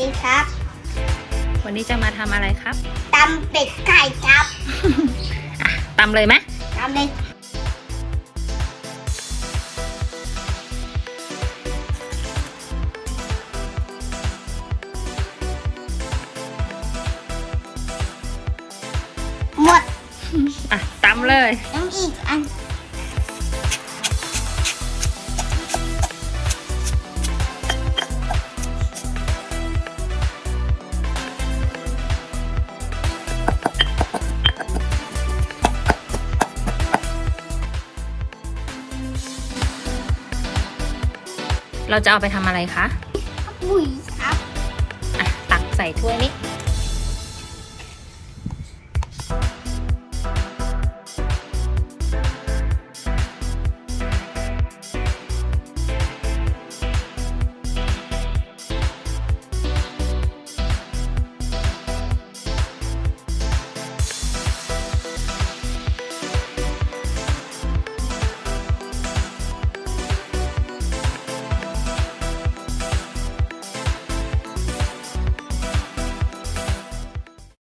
ดีครับ วันนี้จะมาทำอะไรครับตำเป็ดไก่ครับตำเลยไหมตำเลยหมดอะตำเลยยังอีกอัน เราจะเอาไปทำอะไรคะ ปุ๋ยครับ อะ ตักใส่ถ้วยนี้อ